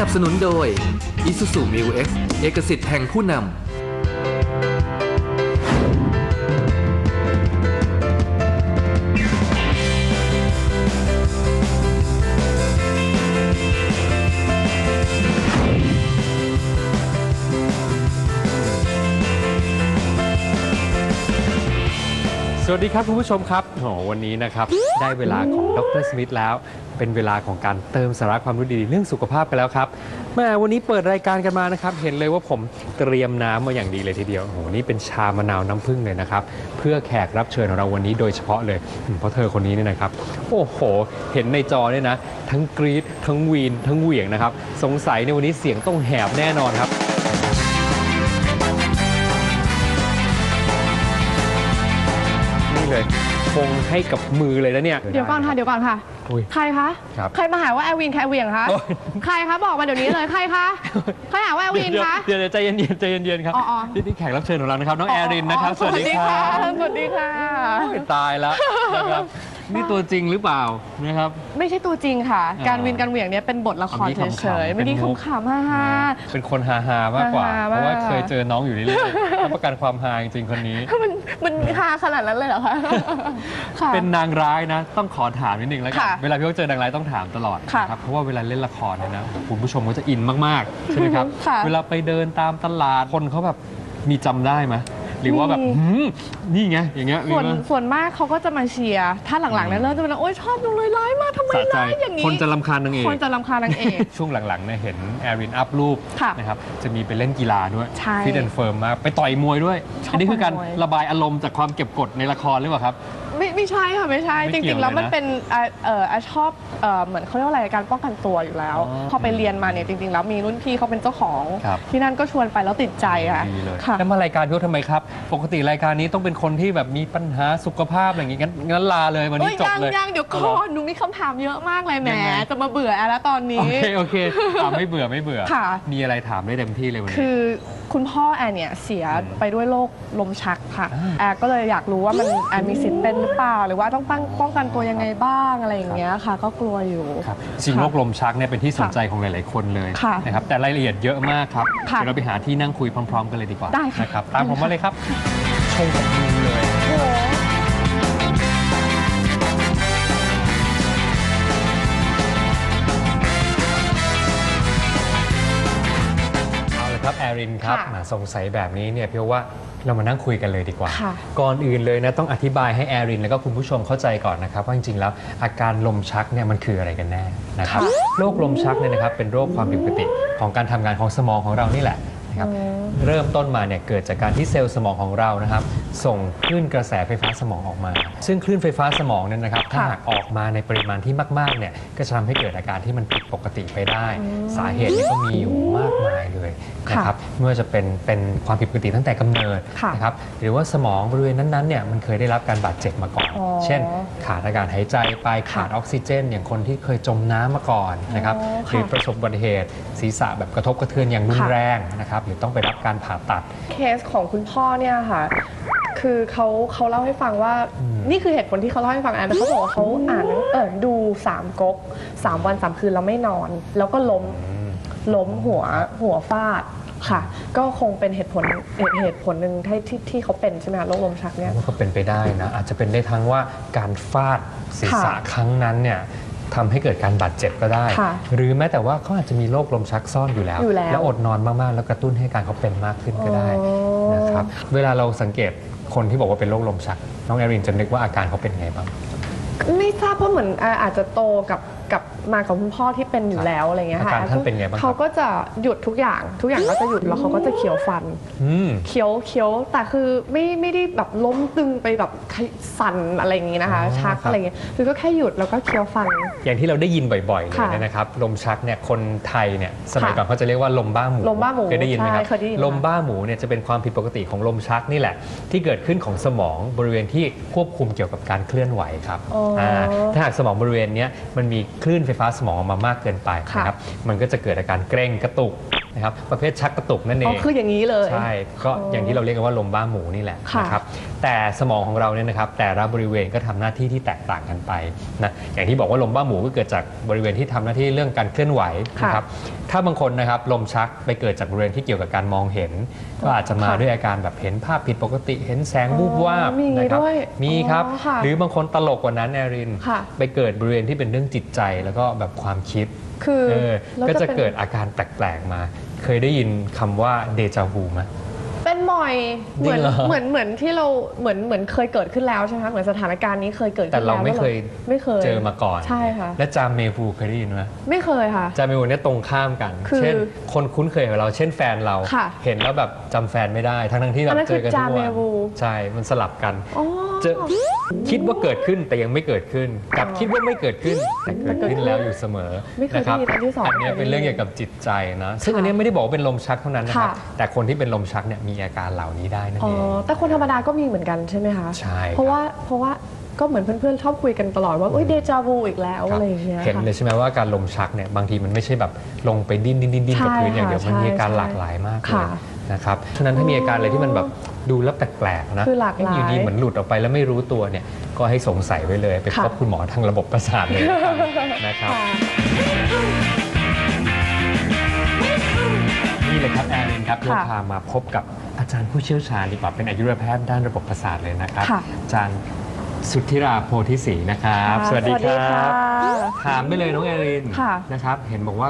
นับสนุนโดย Isuzu Mu X เอกสิทธิ์แห่งผู้นำสวัสดีครับ คุณผู้ชมครับโอ้โหวันนี้นะครับ ได้เวลาของดรสมิธแล้ว เป็นเวลาของการเติมสาระความรู้ดีๆเรื่องสุขภาพกันแล้วครับแม่วันนี้เปิดรายการกันมานะครับ เห็นเลยว่าผมเตรียมน้ำมาอย่างดีเลยทีเดียวโอ้โหนี่เป็นชามะนาวน้ำผึ้งเลยนะครับ เพื่อแขกรับเชิญของเราวันนี้โดยเฉพาะเลยอืมเพราะเธอคนนี้เนี่ยนะครับ โอ้โห เห็นในจอเนี่ยนะ ทั้งกรี๊ดทั้งวีน ทั้งเหวี่ยงนะครับ สงสัยในวันนี้เสียงต้องแหบแน่นอนครับ เลยคงให้กับมือเลยนะเนี่ย เดี๋ยวก่อนค่ะเดี๋ยวก่อนค่ะ อุ๊ยใครคะ ครับใครมาหาว่าแอร์วินแคร์เวียงคะ โอ๊ย ใครคะบอกมาเดี๋ยวนี้เลยใครคะ ใครหาว่าแอร์วินเดี๋ยวคะ เดี๋ยวเดี๋ยวใจเย็นๆใจเย็นๆครับอ๋ออ๋อ นี่นี่แขกรับเชิญของเรานะครับน้องแอรินนะครับอ๋อสวัสดีค่ะ สวัสดีค่ะ โอ้ยตายแล้วนะครับ นี่ตัวจริงหรือเปล่านะครับ ไม่ใช่ตัวจริงค่ะ อ่าการวินการเหวี่ยงเนี่ยเป็นบทละครอันนี้ขำๆเฉยๆไม่ได้เป็นมุกขำๆฮ่าฮ่า เป็นคนฮาฮาๆมากกว่า ฮาๆเพราะว่าากเคยเจอน้องอยู่เรื่อยๆรับประกันความฮาจริงๆคนนี้มันมันฮาขนาดนั้นเลยเหรอคะค่ะ เป็นนางร้ายนะ ต้องขอถามนิดนึงแล้วกัน ค่ะเวลาพี่ว่าเจอนางร้ายต้องถามตลอดค่ะนะครับเพราะว่าเวลาเล่นละครเนี่ยนะคุณผู้ชมก็จะอินมากๆใช่ไหมครับ ค่ะ เวลาไปเดินตามตลาดคนเขาแบบมีจำได้ไหม หรือว่าแบบมีหืมนี่ไงอย่างเงี้ยมีส่วนไหมส่วนมากเขาก็จะมาเชียร์ถ้าหลังๆเนี่ยเริ่มจะเป็นโอ๊ยชอบจังเลยร้ายมากทำไมสะใจร้ายอย่างนี้คนจะรำคาญนางเอกคนจะรำคาญนางเอก ช่วงหลังๆเนี่ยเห็นแอรินอัพรูปค่ะนะครับจะมีไปเล่นกีฬาด้วยใช่ฟิตแอนเฟิร์มมากไปต่อยมวยด้วย ชอบอันนี้คือการต่อยมวย ระบายอารมณ์จากความเก็บกดในละครหรือเปล่าครับ ไม่ไม่ใช่ค่ะไม่ใช่ไม่จเกี่ริยวงๆ แล้วมันเลยนะเป็นอ่าเอ่ออ่าชอบเอ่อเหมือนเขาเรียกว่าอะไรการป้องกันตัวอยู่แล้ว อ๋อพอไปเรียนมาเนี่ยจริง ๆ แล้วมีรุ่นพี่เขาเป็นเจ้าของ ครับ ที่นั่นก็ชวนไปแล้วติดใจค่ะดีเลยค่ะ แล้วมารายการพี่ว่าทำไมครับ ปกติรายการนี้ต้องเป็นคนที่แบบมีปัญหาสุขภาพอะไรอย่างงี้งั้นงั้นลาเลยวันเอ้นี้ยจบยังเลยยังเดี๋ยวก่หรอนหนูมีคำถามเยอะมากเลยแหมยังไง จะมาเบื่อแอร์แล้วตอนโอนี้ เคโอเคอะไม่เบื่อไม่เบื่อ ค่ะ มีอะไรถามได้เต็มที่เลยวันนี้ คือ คุณพ่อแอร์เนี่ยเสียอืมไปด้วยโรคลมชักค่ะอ่าแอร์ก็เลยอยากรู้ว่ามันแอร์มีสิทธิ์เป็นหรือเปล่า หรือว่าต้องป้องป้องกันตัวยังไงบ้างอะไรอย่างเงี้ยค่ะ ก็กลัวอยู่ครับจริงค่ะโรคลมชักเนี่ยเป็นที่สนใจของหลาย ๆ คนเลยค่ะนะครับแต่รายละเอียดเยอะมากครับค่ะเดี๋ยวเราไปหาที่นั่งคุยพร้อม ๆ กันเลยดีกว่าได้ค่ะนะครับตามผมมาเลยครับชงกับมือ รับแอรินครับค่ะมาสงสัยแบบนี้เนี่ยพี่ว่าเรามานั่งคุยกันเลยดีกว่า ค่ะ ก่อนอื่นเลยนะต้องอธิบายให้แอรินแล้วก็คุณผู้ชมเข้าใจก่อนนะครับว่าจริงๆแล้วอาการลมชักเนี่ยมันคืออะไรกันแน่นะครับค่ะโรคลมชักเนี่ยนะครับเป็นโรคความผิดปกติของการทำงานของสมองของเรานี่แหละ นะครับอืมเริ่มต้นมาเนี่ยเกิดจากการที่เซลล์สมองของเรานะครับ ส่งคลื่นกระแสไฟฟ้าสมองออกมา ซึ่งคลื่นไฟฟ้าสมองเนี่ยนะครับถ้าค่ะหากออกมาในปริมาณที่มากๆเนี่ยก็จะทำให้เกิดอาการที่มันผิดปกติไปได้อืมสาเหตุเนี่ยก็มีอยู่มากมายเลยนะค่ะครับไม่ว่าจะเป็นเป็นความผิดปกติตั้งแต่กำเนิดค่ะนะครับหรือว่าสมองบริเวณนั้นๆเนี่ยมันเคยได้รับการบาดเจ็บมาก่อนอ๋อเช่น ขาดอากาศหายใจไปขาดออกซิเจน อย่างคนที่เคยจมน้ำมาก่อนนะครับอ๋อหรือค่ะประสบอุบัติเหตุศีรษะแบบกระทบกระเทือนอย่างรุนค่ะแรงนะครับหรือต้องไปรับการผ่าตัด เคสของคุณพ่อเนี่ยค่ะ คือเขาเขาเล่าให้ฟังว่าอืมนี่คือเหตุผลที่เขาเล่าให้ฟังแอนแต่เขาบอกว่าเขาอ่านหนังเออดูสามก๊กสามวันสามคืนแล้วไม่นอน แล้วก็ล้มอืมล้มหัวหัวฟาดค่ะ ก็คงเป็นเหตุผลเหตุเหตุผลหนึ่งที่ที่ที่เขาเป็นใช่ไหมคะโรคลมชักเนี่ยมันก็เป็นไปได้นะ อาจจะเป็นได้ทั้งว่าการฟาดศีรษะค่ะ ครั้งนั้นเนี่ย ทำให้เกิดการบาดเจ็บก็ได้ค่ะหรือแม้แต่ว่าเขาอาจจะมีโรคลมชักซ่อนอยู่แล้วอยู่แล้วอดนอนมากๆ แล้วกระตุ้นให้การเขาเป็นมากขึ้นก็ได้อ๋อนะครับเวลาเราสังเกตคนที่บอกว่าเป็นโรคลมชัก น้องแอรินจะนึกว่าอาการเขาเป็นไงบ้างไม่ทราบเพราะเหมือนอ่าอาจจะโตกับกับ มากับคุณพ่อที่เป็นอยู่แล้วอะไรเงี้ยค่ะอาการท่านเป็นไงบ้างครับ เขาก็จะหยุดทุกอย่าง ทุกอย่างก็จะหยุดแล้วเขาก็จะเขียวฟัน อืม เคี้ยวเคี้ยวแต่คือไม่ไม่ได้แบบล้มตึงไปแบบสั่นอะไรอย่างงี้นะคะ อ๋อชักครับ อะไรเงี้ยคือก็แค่หยุดแล้วก็เคี้ยวฟัน อย่างที่เราได้ยินบ่อยๆเลยค่ะเนี่ยนะครับลมชักเนี่ยคนไทยเนี่ยสมัยค่ะก่อนเขาจะเรียกว่าลมบ้าหมูลมบ้าหมูเคยได้ยินไหมครับใช่เคยได้ยินลมบ้าหมูเนี่ยจะเป็นความผิดปกติของลมชักนี่แหละ ที่เกิดขึ้นของสมองบริเวณที่ควบคุมเกี่ยวกับการเคลื่อนไหวครับอ๋ออ่าถ้าหากสมองบริเวณเนี้ยมันมีคลื่นไฟฟ้าสมองออกมามากเกินไปค่ะนะครับมันก็จะเกิดอาการเกร็งกระตุก นะครับประเภทชักกระตุกนั่นเออ๋อง คืออย่างนี้เลย ใช่ ก็อย่างที่เราเรียกกันว่าลมบ้าหมูนี่แหละค่ะนะครับ แต่สมองของเราเนี่ยนะครับ แต่ละบริเวณก็ทำหน้าที่ที่แตกต่างกันไปนะ อย่างที่บอกว่าลมบ้าหมูก็เกิดจากบริเวณที่ทำหน้าที่เรื่องการเคลื่อนไหวนะครับ ถ้าบางคนนะครับลมชักไปเกิดจากบริเวณที่เกี่ยวกับการมองเห็น ก็อาจจะมาค่ะด้วยอาการแบบเห็นภาพผิดปกติ เห็นแสงวูบวาบอ๋อมีอย่างนี้นะครับด้วยมีครับ อ๋อค่ะหรือบางคนตลกกว่านั้นแอริน ค่ะ ไปเกิดบริเวณที่เป็นเรื่องจิตใจแล้วก็แบบความคิดคือเออแล้วก็จะป็นเกิดอาการแปลกๆมา เคยได้ยินคำว่าเดจาวูไหมเป็นบ่อยเหมือนจริงเหรอ เหมือนเหมือนที่เราเหมือนเหมือนเคยเกิดขึ้นแล้วใช่ไหมคะเหมือนสถานการณ์นี้เคยเกิดขึ้นแต่เราแล้วไม่แล้วเคยไม่เคย เจอมาก่อน ใช่ค่ะ และจามเมฟูเคยได้ยินไหมไม่เคยค่ะ จามเมฟูเนี่ยตรงข้ามกัน คือเช่น คนคุ้นเคยกับเรา เช่นแฟนเรา ค่ะเห็นแล้วแบบจำแฟนไม่ได้ ทั้งทั้งๆที่แบอันบนั้นเจอกันคือทุกจามเมวันฟู ใช่ มันสลับกันอ๋อ เจอคิดว่าเกิดขึ้นแต่ยังไม่เกิดขึ้นกลับคิดว่าไม่เกิดขึ้นแต่เกิดขึ้นแล้วอยู่เสมอไม่เคยนะครัได้ยินอันที่สองอันเนี้ยเป็นเรื่องเกี่ยวกับจิตใจนะซึ่งค่ะอันเนี้ยไม่ได้บอกว่าเป็นลมชักเท่านั้นนะครับค่ะ แต่คนที่เป็นลมชักเนี่ยมีอาการเหล่านี้ได้นั่นอ๋อเองแต่คนธรรมดาก็มีเหมือนกันใช่ไหมคะใช่เพราะว่าเพราะว่าก็เหมือนเพื่อนๆชอบคุยกันตลอดว่าเอ้ยเดจาวูอีกแล้วครับอะไรอย่างเงี้ยเห็นค่ะ เลยใช่ไหมว่าการลมชักเนี่ยบางทีมันไม่ใช่แบบลงไปดิ้นดิ้นดิ้นดิ้นกับใช่พื้นอย่างเดียวค่ะมันมีอาการใช่หลากหลายมากเลยค่ะนะครับฉะนั้นถ้ามีอาการอะไรที่มันแบบดูแล้วแปลกๆนะคือหลากหลาย อยู่ดีเหมือนหลุดออกไปแล้วไม่รู้ตัวเนี่ยก็ให้สงสัยไว้เลย ไปค่ะพบคุณหมอทางระบบประสาทเลยนะครับ ค่ะ นี่เลยครับแอรินครับค่ะเราพามาพบกับอาจารย์ผู้เชี่ยวชาญดีกว่าเป็นอายุรแพทย์ด้านระบบประสาทเลยนะครับ ค่ะอาจารย์สุทธิราโพธิศรีนะครับสวัสดีครัค่ะบ ถามไปเลยน้องแอรินค่ะนะครับ เห็นบอกว่า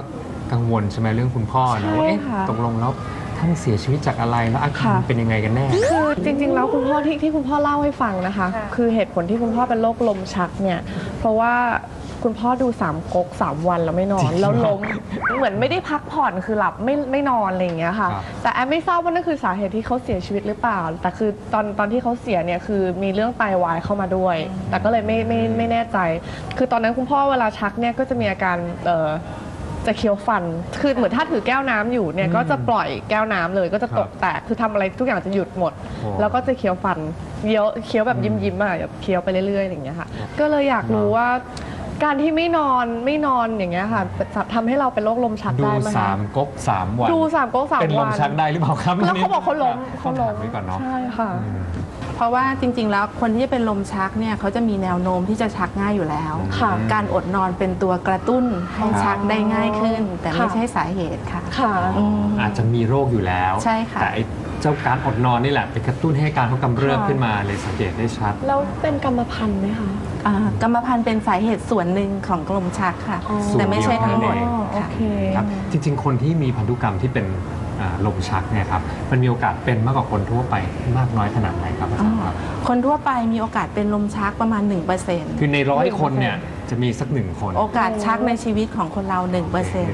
กังวลใช่ไหมเรื่องคุณพ่อนะว่าเอ๊ะใช่ค่ะตกลงแล้วท่านเสียชีวิตจากอะไรแล้วอาการค่ะ เป็นยังไงกันแน่ คือจริงๆแล้วคุณพ่อที่ที่คุณพ่อเล่าให้ฟังนะคะ คือเหตุผลที่คุณพ่อเป็นโรคลมชักเนี่ย เพราะว่า คุณพ่อดูสามก๊กสามวันแล้วไม่นอนจริงเหรอแล้วล้มเหมือนไม่ได้พักผ่อนคือหลับไม่ไม่นอนอะไรอย่างเงี้ยค่ะครับแต่แอมไม่ทราบว่านั่นคือสาเหตุที่เขาเสียชีวิตหรือเปล่า แต่คือตอนตอนที่เขาเสียเนี่ยคือมีเรื่องไตวายเข้ามาด้วย แต่ก็เลยไม่ไม่ไม่แน่ใจ คือตอนนั้นคุณพ่อเวลาชักเนี่ยก็จะมีอาการเอ่อจะเคี้ยวฟัน คือเหมือนถ้าถือแก้วน้ำอยู่เนี่ยก็จะปล่อยแก้วน้ำเลยก็จะตกแตก คือทำอะไรทุกอย่างจะหยุดหมดโอ้แล้วก็จะเคี้ยวฟันเคี้ยวเคี้ยวแบบยิ้มยิ้มๆอะแบบเคี้ยวไปเรื่อยๆอย่างเงี้ยค่ะ ก็เลยอยากรู้ว่า การที่ไม่นอนไม่นอนอย่างเงี้ยค่ะจะทำให้เราเป็นโรคลมชักดูได้ไหมสาคะ มก๊กสามวันดูสามก๊กสามเป็นลวัมนชักได้หรือเปล่าครับแล้วเขาบอกเขาล้มต้เขาองล้ถามมไว้ก่อนเนาะใช่ค่ะเพราะว่าจริง ๆ แล้วคนที่จะเป็นลมชักเนี่ยเขาจะมีแนวโน้มที่จะชักง่ายอยู่แล้ว ค่ะ การอดนอนเป็นตัวกระตุ้นให้ชักได้ง่ายขึ้น แต่ไม่ค่ะใช่สาเหตุค่ะ ค่ะ อืมอาจจะมีโรคอยู่แล้ว ใช่ค่ะ แต่ไอ้เจ้าการอดนอนนี่แหละเป็นกระตุ้นให้อาการเขากำเริบค่ะ ขึ้นมาเลยสังเกตได้ชัด แล้วเป็นกรรมพันธุ์ไหมคะ อ่ากรรมพันธุ์เป็นสาเหตุส่วนหนึ่งของลมชักค่ะ อ๋อแต่ไม่ใช่ทั้งหมดส่วนเดียวอ๋อโอค่ะ เค ครับจริง ๆ คนที่มีพันธุกรรมที่เป็นอ่าลมชักเนี่ยครับมันมีโอกาสเป็นมากกว่าคนทั่วไปมากน้อยขนาดไหนครับอาจารย์ครับคนทั่วไปมีโอกาสเป็นลมชักประมาณ1%คือในร้อยคนเนี่ยจะมีสักหนึ่งคนโอกาสชักในชีวิตของคนเรา1%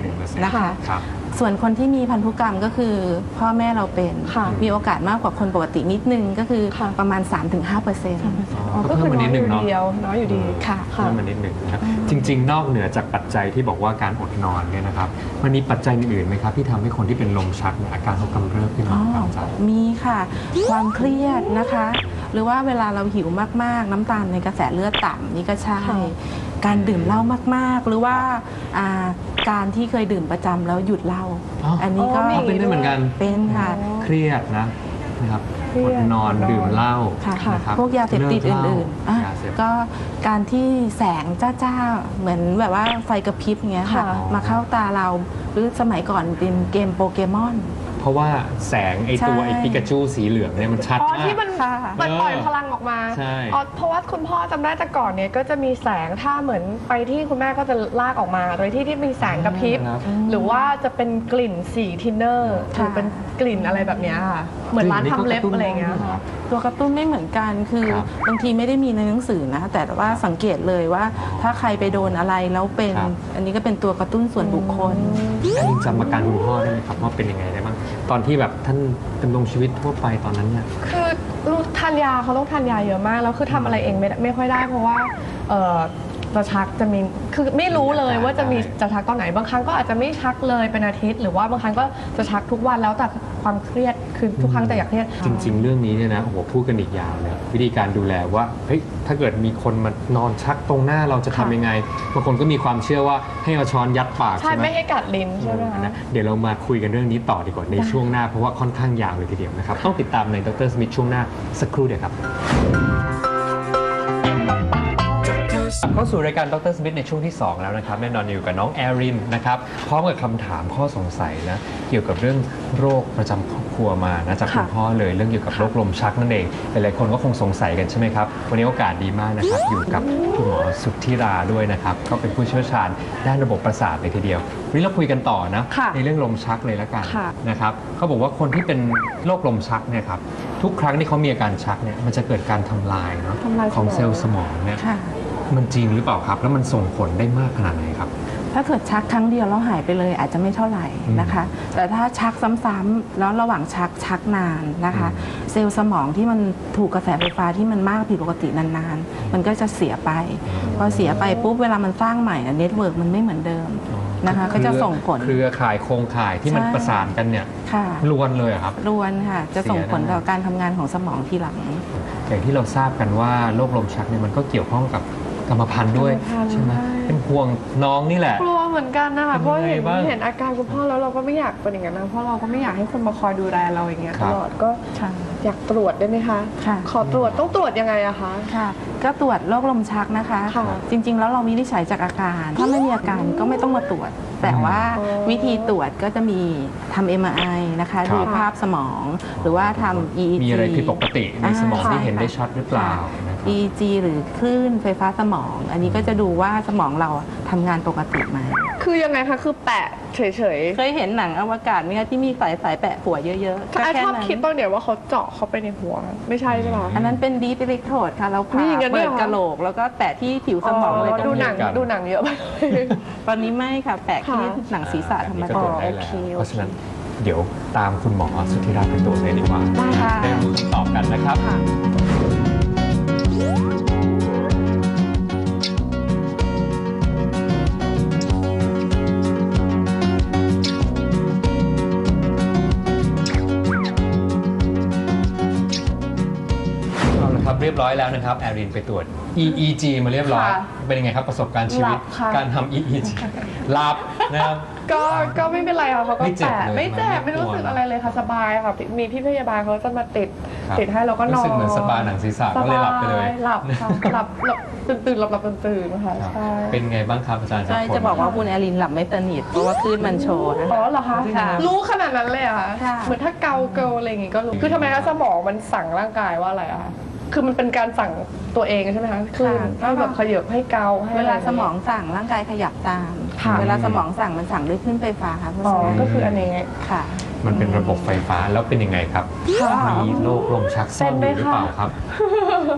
นะคะ ครับ ส่วนคนที่มีพันธุกรรมก็คือพ่อแม่เราเป็นค่ะมีโอกาสมากกว่าคนปกตินิดนึงก็คือค่ะ ประมาณ 3-5%อ๋อก็คือน้อยอยู่เดียวน้อยอยู่ดีค่ะค่ะ เพิ่มมานิดหนึ่งนะครับจริง ๆ นอกเหนือจากปัจจัยที่บอกว่าการอดนอนเนี่ยนะครับ มันมีปัจจัยอื่นๆไหมครับที่ทำให้คนที่เป็นลมชักเนี่ยอาการเขากำเริบขึ้นอ๋มาอครับอาจารย์ มีค่ะ ความเครียดนะคะ หรือว่าเวลาเราหิวมากๆ น้ำตาลในกระแสเลือดต่ำนี่ก็ใช่ ค่ะ การดื่มเหล้ามากๆ หรือว่าอ่าการที่เคยดื่มประจำแล้วหยุดเหล้าอ๋ออัอันนี้ก็อ๋อมีอ๋อเป็นได้เหมือนกัน เป็นค่ะ เครียดนะนะครับเครีอยดดนอนอดนอน ดื่มเหล้าค่ะนะครับพวกยาเสพติดลิกเหล้าอื่นๆอะยาเสพติด ก็การที่แสงจ้าๆ เหมือนแบบว่าไฟกระพริบอย่างเงี้ยค่ะ ค่ะ มาเข้าตาเราหรือสมัยก่อนเป็นเกมโปเกมอน เพราะว่าแสงไอตัวใช่ ไอปิกาจูสีเหลืองเนี่ยมันชัดอ๋อมาก ที่มันค่ะมันปล่อยเออพลังออกมาใช่ อ๋อเพราะว่าคุณพ่อจำได้แต่ก่อนเนี่ยก็จะมีแสงถ้าเหมือนไปที่คุณแม่ก็จะลากออกมา โดยที่ที่มีแสงกระพริบครับ หรือว่าจะเป็นกลิ่นสีทินเนอร์หค่ะรือเป็นกลิ่นอะไรแบบเนี้ยค่ะเหมือนร้านทำเล็บอะไรอย่างเงี้ยค่ะ ตัวกระตุ้นไม่เหมือนกันคือครับบางทีไม่ได้มีในหนังสือนะแต่ว่าสังเกตเลยว่า ถ้าใครไปโดนอะไรแล้วเป็น ครับ อันนี้ก็เป็นตัวกระตุ้นส่วนบุคคลแอลินจำอาการคุณพ่อได้ไหมครับว่าเป็นยังไงได้บ้างตอนที่แบบท่านดำรงชีวิตทั่วไปตอนนั้นเนี่ย คือลูกทานยาเขาต้องทานยาเยอะมาก แล้วคือทำอะไรเองไม่ได้ไม่ค่อยได้เพราะว่าเอ่อ จะชักจะมีคือไม่รู้เลยมีอาการว่าจะมีได้จะชักตอนไหนบางครั้งก็อาจจะไม่ชักเลยเป็นอาทิตย์ หรือว่าบางครั้งก็จะชักทุกวันแล้วแต่ความเครียดคือทุกครั้งแต่อยากเครียดจริง ๆ เรื่องนี้เนี่ยนะโอ้โหพูดกันอีกยาวเลยวิธีการดูแลว่าเฮ้ยถ้าเกิดมีคนมานอนชักตรงหน้าเราจะทำยังไงบางคนก็มีความเชื่อว่าให้เอาช้อนยัดปากใช่ใช่ไหมไม่ให้กัดลิ้นใช่ไหมเออคะนะเดี๋ยวเรามาคุยกันเรื่องนี้ต่อดีกว่าในช่วงหน้าเพราะว่าค่อนข้างยาวเลยทีเดียวนะครับต้องติดตามในดรสมิธช่วงหน้าสักครู่เดียวครับ เข้าสู่รายการดรสมิธในช่วงที่ 2 แล้วนะครับแน่นอนอยู่กับน้องแอรินนะครับพร้อมกับคำถามข้อสงสัยนะเกี่ยวกับเรื่องโรคประจำครอบครัวมานะจากคุณค่ะพ่อเลยเรื่องเกี่ยวกับโรคลมชักนั่นเองหลายๆคนก็คงสงสัยกันใช่ไหมครับวันนี้โอกาสดีมากนะครับอยู่กับคุณหมอสุทธิราด้วยนะครับก็เป็นผู้เชี่ยวชาญด้านระบบประสาทเลยทีเดียววันนี้เราคุยกันต่อนะค่ะในเรื่องลมชักเลยละกันค่ะ นะครับเขาบอกว่าคนที่เป็นโรคลมชักเนี่ยครับทุกครั้งที่เขามีอาการชักเนี่ยมันจะเกิดการทำลายเนาะทำลายสมอง ของเซลล์สมองเนี่ย ค่ะ มันจริงหรือเปล่าครับ แล้วมันส่งผลได้มากขนาดไหนครับ ถ้าเกิดชักครั้งเดียวแล้วหายไปเลยอาจจะไม่เท่าไหร่นะคะ แต่ถ้าชักซ้ำๆแล้วระหว่างชักชักนานนะคะ เซลล์สมองที่มันถูกกระแสไฟฟ้าที่มันมากผิดปกตินานๆ มันก็จะเสียไป พอเสียไปปุ๊บเวลามันสร้างใหม่เน็ตเวิร์กมันไม่เหมือนเดิมนะคะก็จะส่งผลเครือข่ายโครงข่ายที่มันใช่ประสานกันเนี่ยค่ะรวนเลยอะครับรวนค่ะจะส่งผลต่อการทำงานของสมองทีหลัง อย่างที่เราทราบกันว่าโรคลมชักเนี่ยมันก็เกี่ยวข้องกับ กรรมพันธุ์ด้วยกรรมพันธุ์ใช่ไหมใช่ เป็นห่วงน้องนี่แหละ กลัวเหมือนกันนะคะเป็นเพราะยังไงเห็นบ้างเห็นอาการคุณพ่อแล้วเราก็ไม่อยากเป็นอย่างนั้นนะเพราะเราก็ไม่อยากให้คนมาคอยดูแลเราอย่างเงี้ยครัตบ ลอดก็ค่ะ อยากตรวจได้ไหมคะ ค่ะ ขอตรวจต้องตรวจยังไงอะคะ ค่ะ ก็ตรวจโรคลมชักนะคะ ค่ะจริง ๆ แล้วเราวินิจฉัยจากอาการ ถ้าไม่มีอาการก็ไม่ต้องมาตรวจ แต่ว่าอ๋อวิธีตรวจก็จะมีทำ MRI นะคะ ครับ ดูภาพสมอง หรือว่าทำ EEG มีอะไรผิดปกติในสมองอ่าที่เห็นได้ใช่ชัดหรือเปล่าค่ะนะครับ EEG หรือคลื่นไฟฟ้าสมอง อันนี้ก็จะดูว่าสมองเราทำงานปกติไหมคือยังไงคะ คือแปะเฉยเคยเห็นหนังอวกาศไหมคะที่มีสายสายๆแปะหัวเยอะๆๆก็ไอแค่ชอบนั้นคิดตอนเดี๋ยวว่าเขาเจาะเข้าไปในหัว ไม่ใช่ใช่ไหมคะอันนั้นเป็นดีป e ิ c กโ o ดค่ะ เรานี่ผ่าอย่างนั้นด้วยเปิดเหรอ กะโหลก แล้วก็แปะที่ผิวสมองเลยดูหนังกันดูหนังเยอะไป ตอนนี้ไม่ค่ะ แปะที่ค่ะ หนังศีรษะธรรมก็ดาตรวจได้โอแล้วเค เพราะฉะนั้นเดี๋ยวตามคุณหมอสุทธิราชไปตรวจเลยดีกว่าได้ค่ะ ได้รู้คำตอบกันนะครับ ค่ะ เอาละครับเรียบร้อยแล้วนะครับแอรินไปตรวจ EEG มาเรียบร้อย ค่ะเป็นยังไงครับประสบการณ์ชีวิต หลับค่ะ การทำ EEG หลับนะครับ ก็ก็ไม่เป็นไรค่ะเขาก็ไม่เจ็บแปะเลยไม่เจ็บไม่ไม่กลัวรู้สึกอะไรเลยค่ะสบายค่ะมีพี่พยาบาลเขาจะมาติดครับ ติดให้เราก็นอนรู้สึกเหมือนสปาหนังศีรษะก็เลยหลับไปเลยสบาหลับค่ะหลับหลับตื่นตื่นหลับหลับตื่นตื่นค่ะครับใช่เป็นไงบ้างครับอาจารย์ใช่ครับจะบอกว่าคุณแอลินหลับไม่สนิทเพราะว่าคลื่นมันโชว์นะอ๋อคะเหรอคะค่ะรู้ขนาดนั้นเลยเหรอคะค่ะ เหมือนถ้าเกาเกาอะไรอย่างงี้ก็รู้คือทำไมคะสมองมันสั่งร่างกายว่าอะไรอะคะคือมันเป็นการสั่งตัวเองใช่ไหมคะคือถ้าแบบขยับให้เกาให้เวอะไรลาสมองสั่งร่างกายขยับตาม ค่ะ เวลาสมองสั่งมันสั่งด้วยคลื่นไฟฟ้าค่ะเพราะอ๋อ ฉะนั้นก็คืออันนี้ค่ะ มันเป็นระบบไฟฟ้าแล้วเป็นยังไงครับ ค่ะ มีโรคลมชักซ่อนอยู่หรือเปล่าครับ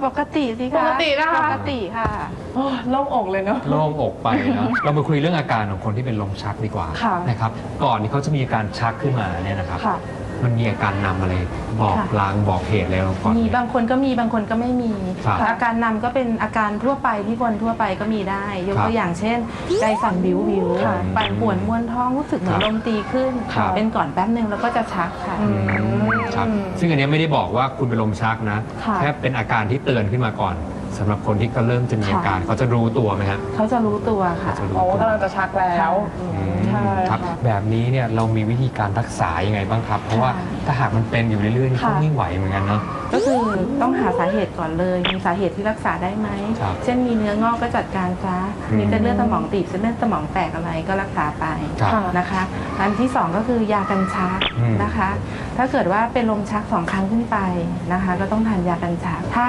ปกติสิคะปกตินะคะ ปกติค่ะ โอ้โล่งอกเลยเนาะ โล่งอกไปเนาะ เรามาคุยเรื่องอาการของคนที่เป็นลมชักดีกว่าค่ะนะครับ ก่อนที่เขาจะมีอาการชักขึ้นมาเนี่ยนะครับ ค่ะ มันมีอาการนำอะไร บอกค่ะ ลางบอกเหตุอะไรเราก่อนมีไหมบางคนก็มีบางคนก็ไม่มี ครับอาการนำก็เป็นอาการทั่วไปที่คนทั่วไปก็มีได้ ยกครัตับวอย่างเช่น ใจสั่นวิววิวค่ะ ปั่นป่วนมวนท้องรู้สึกเหมือนครับลมตีขึ้น ครับ เป็นก่อนแป๊บหนึ่งแล้วก็จะชักค่ะ อือืมครับซึ่งอันเนี้ยไม่ได้บอกว่าคุณเป็นลมชักนะ ค่ะ แค่เป็นอาการที่เตือนขึ้นมาก่อน สำหรับคนที่ก็เริ่มจะมีอาการเขาจะรู้ตัวไหมฮะ เขาจะรู้ตัวค่ะจะรู้โอ้ตัวกำลังจะชักแล้วอืมใช่ครับ ค่ะ แบบนี้เนี่ยเรามีวิธีการรักษายังไงบ้างครับ เพราะว่าถ้าหากมันเป็นอยู่เรื่อยๆนี่ค่ะก็ไม่ไหวเหมือนกันเนาะ ก็คือต้องหาสาเหตุก่อนเลย มีสาเหตุที่รักษาได้ไหม ครับเช่นมีเนื้องอกก็จัดการซะ อืม มีเส้นเลือดสมองตีบเส้นเลือดสมองแตกอะไรก็รักษาไปครับ ค่ะ นะคะ อันที่สองก็คือยากันชักอืม นะคะ ถ้าเกิดว่าเป็นลมชักสองครั้งขึ้นไปนะคะ ก็ต้องทานยากันชัก ถ้า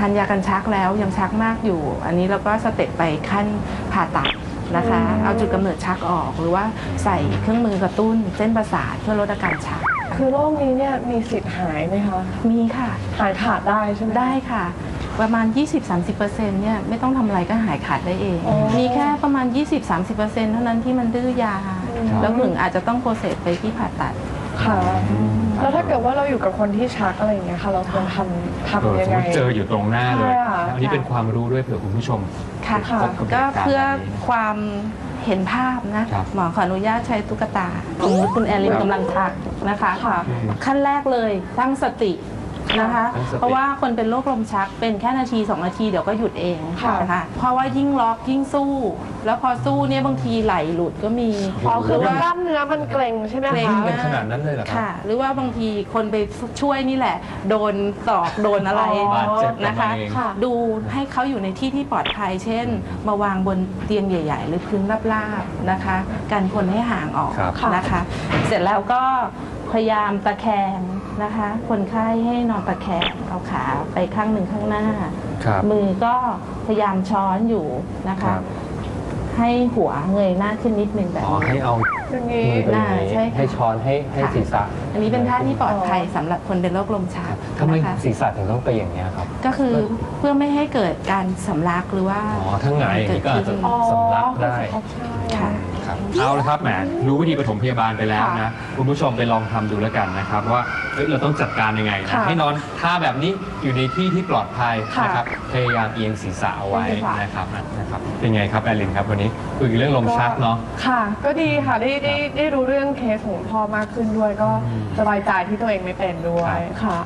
ทานยากันชักแล้วยังชักมากอยู่ อันนี้เราก็สเต็ปไปขั้นผ่าตัดนะคะอืมเอาจุดกำเนิดชักออก หรือว่าใส่เครื่องมือกระตุ้นเส้นประสาทเพื่อลดอาการชัก คือโรคนี้เนี่ยมีสิทธิ์หายไหมคะ มีค่ะ หายขาดได้ใช่ไหมได้ค่ะประมาณ 20-30%เนี่ยไม่ต้องทำอะไรก็หายขาดได้เองอ๋อมีแค่ประมาณ 20-30%เท่านั้นที่มันดื้อยาอืมแล้วถึงอาจจะต้องโปรเซสไปที่ผ่าตัด ค่ะแล้วแล้วถ้าเกิดว่าเราอยู่กับคนที่ชักอะไรอย่างเงี้ยค่ะ เราควรทำเออทำยัสงมไง มติเจออยู่ตรงหน้าเลย ใช่ค่ะ อันนี้เป็นความรู้ด้วยเผื่อคุณผู้ชม ค่ะค่ะพบกับก็หตุารณ์เพื่อแบบนี้ความเห็นภาพนะ ครับ หมอขออนุญาตใช้ตุ๊กตาสมมติคุณแอลินครับกำลังชักนะคะ ค่ะ ขั้นแรกเลยตั้งสติ นะคะตั้งสติเพราะว่าคนเป็นโรคลมชักเป็นแค่นาที 2 นาทีเดี๋ยวก็หยุดเองค่ะนะคะเพราะว่ายิ่งล็อกยิ่งสู้ แล้วพอสู้เนี่ยบางทีไหลหลุดก็มีอ๋อคือหรืว่ากว่าล้ามเนื้อมันเกร็งใช่ไหมเกร็งคะเป็นขนาดนั้นเลยเหรอครับค่ะ หรือว่าบางทีคนไปช่วยนี่แหละ โดนตอกโดนอะไรอ๋อบาดเจ็บกับนะคะมาเองค่ะดูให้เขาอยู่ในที่ที่ปลอดภัย เช่น มาวางบนเตียงใหญ่ ๆ หรือพื้นราบๆนะคะ การคนให้ห่างออกครับนะคะ เสร็จแล้วก็พยายามตะแคง นะคะ คนไข้ให้นอนตะแคงเอาขาไปข้างหนึ่งข้างหน้า ครับมือก็พยายามช้อนอยู่นะครัคะบให้หัวเงยหน้าขึ้นนิดนึงแบบอ๋อนี้ให้เอาอย่างมืนี้ อไปอย่างอ่าใช่นี้ค่ะให้ช้อนให้ให้ค่ะ ศีรษะอันนี้เป็นท่าที่ปลอดภัยสำหรับคนเป็นโรคลมชักทำไมนะคะศีรษะถึงต้องไปอย่างนี้ยครับ ก็คือเพื่อไม่ให้เกิดการสำลักหรือว่า อ๋อทั้งไงายอย่างนี้ก็อาจจะอ๋อสำลักได้ ใช่ ค่ะ ครับเอาละครับแหมรู้วิธีปฐมพยาบาลไปแล้วนะค่ะคุณผู้ชมไปลองทำดูแล้วกันนะครับ ว่า เอ้ยเราต้องจัดการยังไงนะค่ะให้นอนท่าแบบนี้อยู่ในที่ที่ปลอดภัยค่ะนะครับพยายามเอียงศีรษะเอาไว้เอียงศีรษะนะครับนะครับเป็นไงครับแอลินครับวันนี้คุยเรื่องลมชักเนาะ ค่ะ ก็ดีค่ะได้ได้ได้รู้เรื่องเคสของพ่อมากขึ้นด้วยก็อืมสบายใจที่ตัวเองไม่เป็นด้วยค่ะ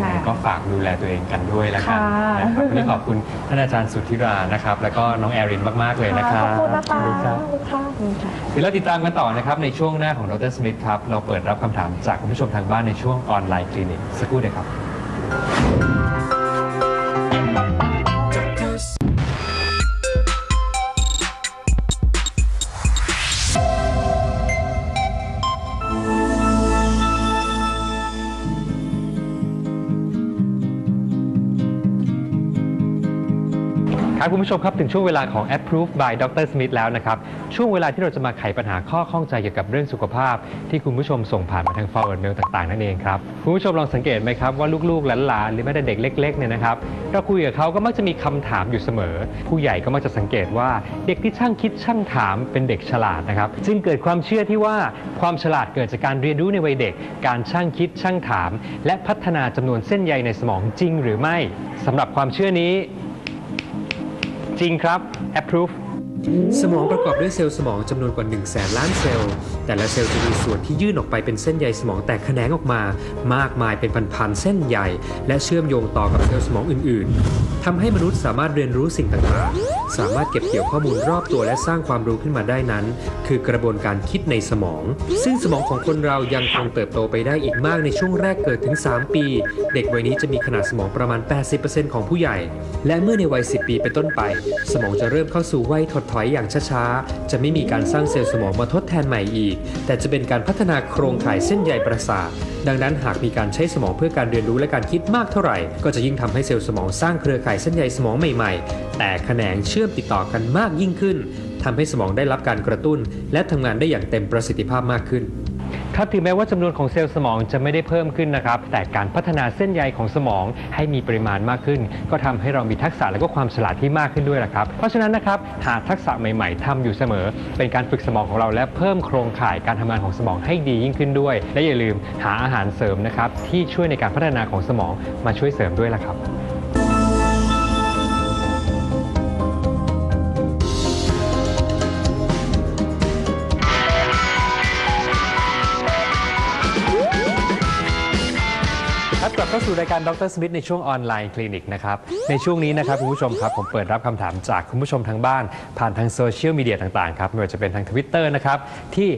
ค่ะ ก็ฝากดูแลตัวเองกันด้วยแล้วกันค่ะนะครับวันนี้ขอบคุณท่านอาจารย์สุทธิรานะครับ แล้วก็น้องแอรินมาก ๆ เลยนะครับขอบคุณนะคะขอบคุณครับ ขอบคุณค่ะ เดี๋ยวเราติดตามกันต่อนะครับ ในช่วงหน้าของดรสมิธครับ เราเปิดรับคำถามจากคุณผู้ชมทางบ้านในช่วงออนไลน์คลินิกสักครู่เดียวครับ ครับคุณผู้ชมครับถึงช่วงเวลาของ Approve by Dr. Smith แล้วนะครับ ช่วงเวลาที่เราจะมาไขปัญหาข้อข้องใจเกี่ยวกับเรื่องสุขภาพ ที่คุณผู้ชมส่งผ่านมาทาง forward mail ต่างๆ นั่นเองครับ คุณผู้ชมลองสังเกตไหมครับว่าลูกๆหลานๆหรือแม้แต่เด็กเล็กๆเนี่ยนะครับเราคุยกับเขาก็มักจะมีคำถามอยู่เสมอ ผู้ใหญ่ก็มักจะสังเกตว่าเด็กที่ช่างคิดช่างถามเป็นเด็กฉลาดนะครับจึงเกิดความเชื่อที่ว่าความฉลาดเกิดจากการเรียนรู้ในวัยเด็ก การช่างคิดช่างถาม และพัฒนาจำนวนเส้นใยในสมองจริงหรือไม่สำหรับความเชื่อนี้ จริงครับ approve สมองประกอบด้วยเซลล์สมองจำนวนกว่า1 0 0 0 0แสนล้านเซลล์ แต่ละเซลล์จะมีส่วนที่ยื่นออกไปเป็นเส้นใยสมองแตกแขนงออกมา มากมายเป็นพันๆเส้นใยและเชื่อมโยงต่อกับเซลล์สมองอื่นๆทำให้มนุษย์สามารถเรียนรู้สิ่งต่างๆ สามารถเก็บเกี่ยวข้อมูลรอบตัวและสร้างความรู้ขึ้นมาได้นั้น คือกระบวนการคิดในสมอง ซึ่งสมองของคนเรายังคงเติบโตไปได้อีกมากในช่วงแรกเกิดถึง 3 ปี เด็กวัยนี้จะมีขนาดสมองประมาณ 80%ของผู้ใหญ่ และเมื่อในวัย 10 ปีเป็นต้นไป สมองจะเริ่มเข้าสู่วัยถดถอยอย่างช้าๆ จะไม่มีการสร้างเซลล์สมองมาทดแทนใหม่อีก แต่จะเป็นการพัฒนาโครงข่ายเส้นใยประสาท ดังนั้นหากมีการใช้สมองเพื่อการเรียนรู้และการคิดมากเท่าไหร่ ก็จะยิ่งทำให้เซลล์สมองสร้างเครือข่ายเส้นใยสมองใหม่ๆ แต่แขนงชื่อมติดต่อกันมากยิ่งขึ้นทำให้สมองได้รับการกระตุ้น และทำงานได้อย่างเต็มประสิทธิภาพมากขึ้นครับถึงแม้ว่าจำนวนของเซลล์สมองจะไม่ได้เพิ่มขึ้นนะครับ แต่การพัฒนาเส้นใยของสมองให้มีปริมาณมากขึ้น ก็ทำให้เรามีทักษะและก็ความฉลาดที่มากขึ้นด้วยละครับ เพราะฉะนั้นนะครับหาทักษะใหม่ ๆทำอยู่เสมอ เป็นการฝึกสมองของเราและเพิ่มโครงข่ายการทำงานของสมองให้ดียิ่งขึ้นด้วย และอย่าลืมหาอาหารเสริมนะครับที่ช่วยในการพัฒนาของสมองมาช่วยเสริมด้วยละครับ เข้าสู่รายการดรสมิธในช่วงออนไลน์คลินิกนะครับ ในช่วงนี้นะครับคุณผู้ชมครับ ผมเปิดรับคำถามจากคุณผู้ชมทางบ้าน ผ่านทางโซเชียลมีเดียต่างๆครับ ไม่ว่าจะเป็นทาง Twitter นะครับ ที่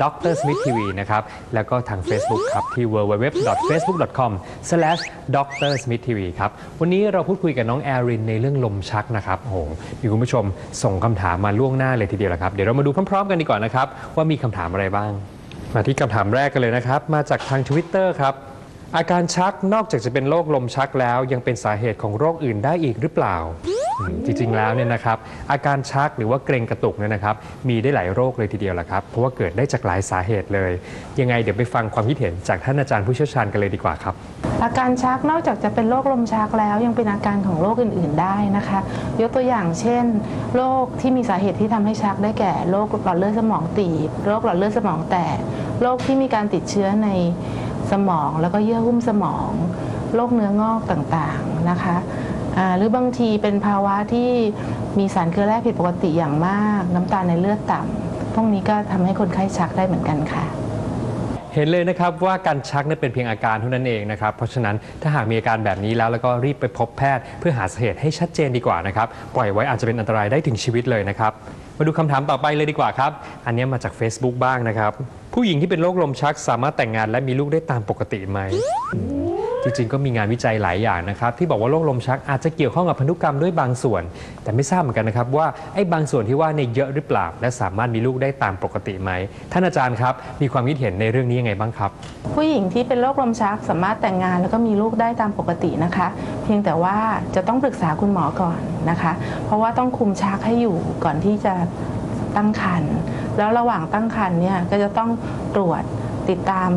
@drsmithtv นะครับ แล้วก็ทาง Facebook ครับ ที่ www.facebook.com/drsmithtv ครับ วันนี้เราพูดคุยกับน้องแอรินในเรื่องลมชักนะครับโอ้โหมีคุณผู้ชมส่งคำถามมาล่วงหน้าเลยทีเดียวละครับเดี๋ยวเรามาดูพร้อมๆกันดีกว่านะครับว่ามีคำถามอะไรบ้าง มาที่คำถามแรกกันเลยนะครับมาจากทาง Twitter ครับ อาการชักนอกจากจะเป็นโรคลมชักแล้ว ยังเป็นสาเหตุของโรคอื่นได้อีกหรือเปล่าอืมจริงๆแล้วเนี่ยนะครับอาการชักหรือว่าเกรงกระตุกเนี่ยนะครับมีได้หลายโรคเลยทีเดียวแหละครับเพราะว่าเกิดได้จากหลายสาเหตุเลย ยังไงเดี๋ยวไปฟังความคิดเห็นจากท่านอาจารย์ผู้เชี่ยวชาญกันเลยดีกว่าครับ อาการชักนอกจากจะเป็นโรคลมชักแล้วยังเป็นอาการของโรคอื่น ๆ ได้นะคะ ยกตัวอย่างเช่นโรคที่มีสาเหตุที่ทำให้ชักได้แก่โรคหลอดเลือดสมองตีบโรคหลอดเลือดสมองแตกโรคที่มีการติดเชื้อใน สมองแล้วก็เยื่อหุ้มสมองโรคเนื้องอกต่างๆนะคะหรือบางทีเป็นภาวะที่มีสารเกลือแร่ผิดปกติอย่างมาก น้ำตาลในเลือดต่ำพวกนี้ก็ทำให้คนไข้ชักได้เหมือนกันค่ะ เห็นเลยนะครับว่าการชักเนี่ยเป็นเพียงอาการเท่านั้นเองนะครับ เพราะฉะนั้นถ้าหากมีอาการแบบนี้แล้วแล้วก็รีบไปพบแพทย์ เพื่อหาสาเหตุให้ชัดเจนดีกว่านะครับ ปล่อยไว้อาจจะเป็นอันตรายได้ถึงชีวิตเลยนะครับ มาดูคำถามต่อไปเลยดีกว่าครับ อันนี้มาจาก Facebook บ้างนะครับ ผู้หญิงที่เป็นโรคลมชักสามารถแต่งงานและมีลูกได้ตามปกติไหม จริงๆ ก็มีงานวิจัยหลายอย่างนะครับที่บอกว่าโรคลมชักอาจจะเกี่ยวข้องกับพันธุกรรมด้วยบางส่วน แต่ไม่ทราบเหมือนกันนะครับว่าไอ้บางส่วนที่ว่าเนี่ยเยอะหรือเปล่า และสามารถมีลูกได้ตามปกติไหมท่านอาจารย์ครับมีความคิดเห็นในเรื่องนี้ยังไงบ้างครับ ผู้หญิงที่เป็นโรคลมชักสามารถแต่งงานแล้วก็มีลูกได้ตามปกตินะคะ เพียงแต่ว่าจะต้องปรึกษาคุณหมอก่อนนะคะ เพราะว่าต้องคุมชักให้อยู่ก่อนที่จะตั้งครรภ์แล้วระหว่างตั้งครรภ์เนี่ยก็จะต้องตรวจติดตาม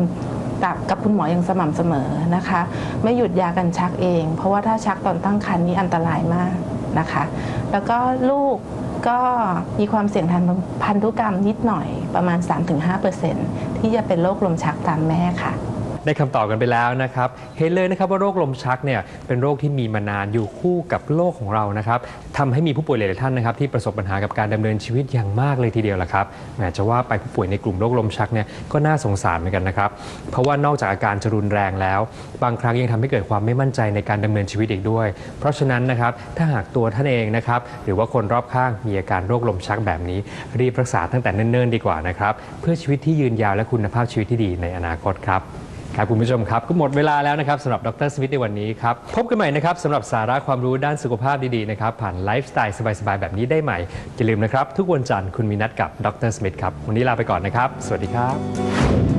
กับกับคุณหมออย่างสม่ำเสมอนะคะ ไม่หยุดยากันชักเอง เพราะว่าถ้าชักตอนตั้งครรภ์นี่อันตรายมากนะคะ แล้วก็ลูกก็มีความเสี่ยงทางพันธุกรรมนิดหน่อยประมาณ 3-5%ที่จะเป็นโรคลมชักตามแม่ค่ะ ได้คำตอบกันไปแล้วนะครับ เห็นเลยนะครับว่าโรคลมชักเนี่ยเป็นโรคที่มีมานานอยู่คู่กับโลกของเรานะครับทำให้มีผู้ป่วยหลายๆท่านนะครับที่ประสบปัญหากับการดำเนินชีวิตอย่างมากเลยทีเดียวละครับแหมจะว่าไปผู้ป่วยในกลุ่มโรคลมชักเนี่ยก็น่าสงสารเหมือนกันนะครับ เพราะว่านอกจากอาการจะรุนแรงแล้ว บางครั้งยังทำให้เกิดความไม่มั่นใจในการดำเนินชีวิตอีกด้วย เพราะฉะนั้นนะครับถ้าหากตัวท่านเองนะครับหรือว่าคนรอบข้างมีอาการโรคลมชักแบบนี้ รีบรักษาตั้งแต่เนิ่นๆ ดีกว่านะครับเพื่อชีวิตที่ยืนยาวและคุณภาพชีวิตที่ดีในอนาคตครับ ครับคุณผู้ชมครับก็หมดเวลาแล้วนะครับสำหรับดรสมิธในวันนี้ครับ พบกันใหม่นะครับสำหรับสาระความรู้ด้านสุขภาพดีๆนะครับ ผ่านไลฟ์สไตล์สบายๆ แบบนี้ได้ใหม่ อย่าลืมนะครับ ทุกวันจันทร์คุณมีนัดกับดรสมิธครับ วันนี้ลาไปก่อนนะครับ สวัสดีครับ